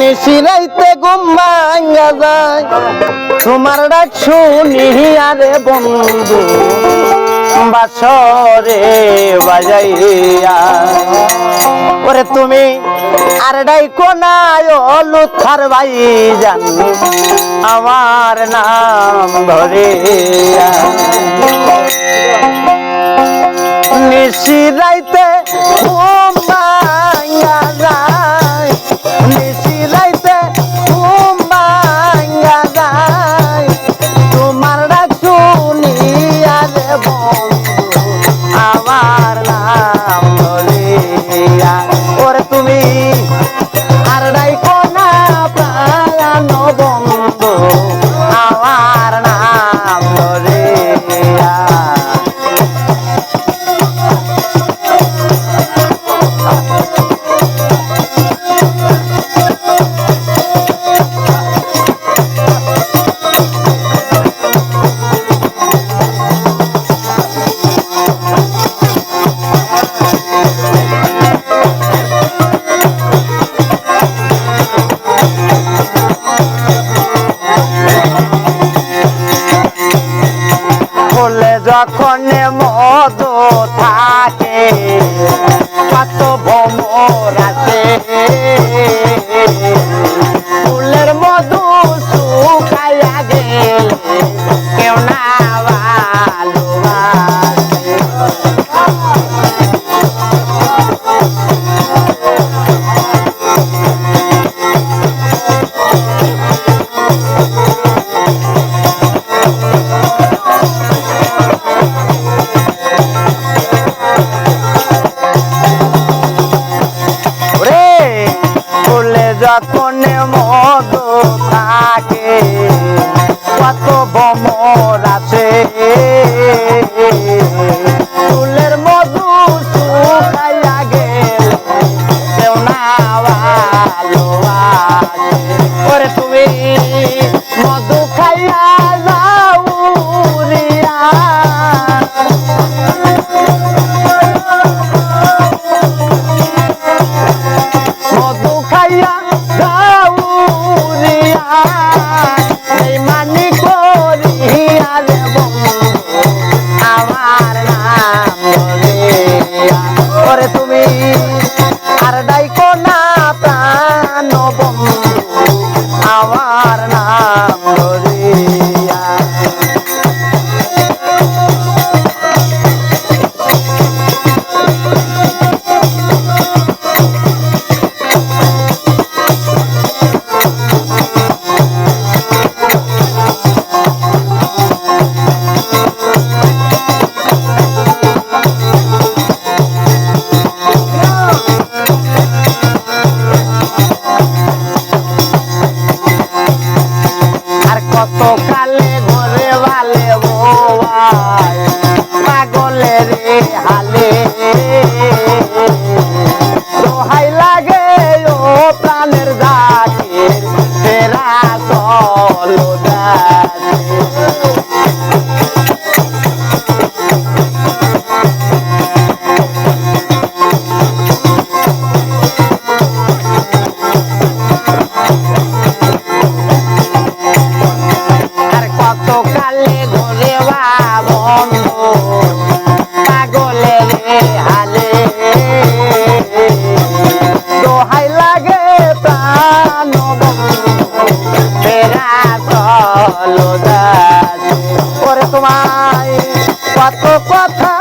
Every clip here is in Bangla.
নিশিরাইতে ঘুমাইয়া যায়। তোমার ডাক শুনি আরে বন্ধু, বাসরে বাজাইয়া। ওরে তুমি আর ডাইকো নাই লুথার ভাই জান আমার নাম ধরে নিশিরাই ওরে তুমি তখন মধু যখন মত I. ভালো লাগে ওরে তোমায় কত কথা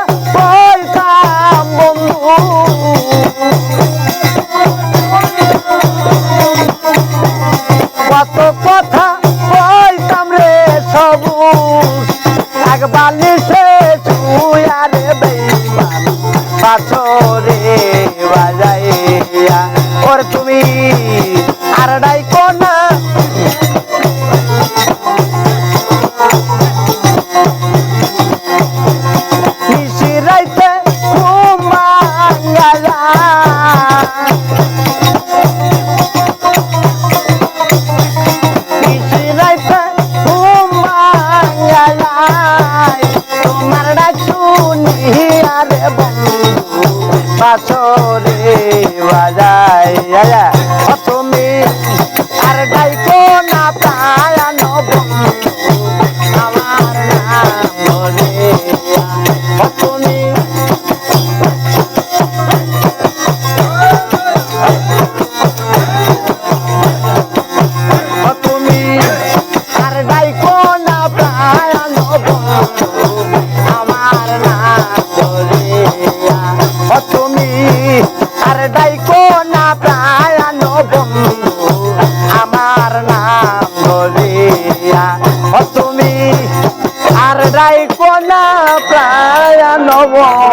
বাজাই তুমি তুমি আর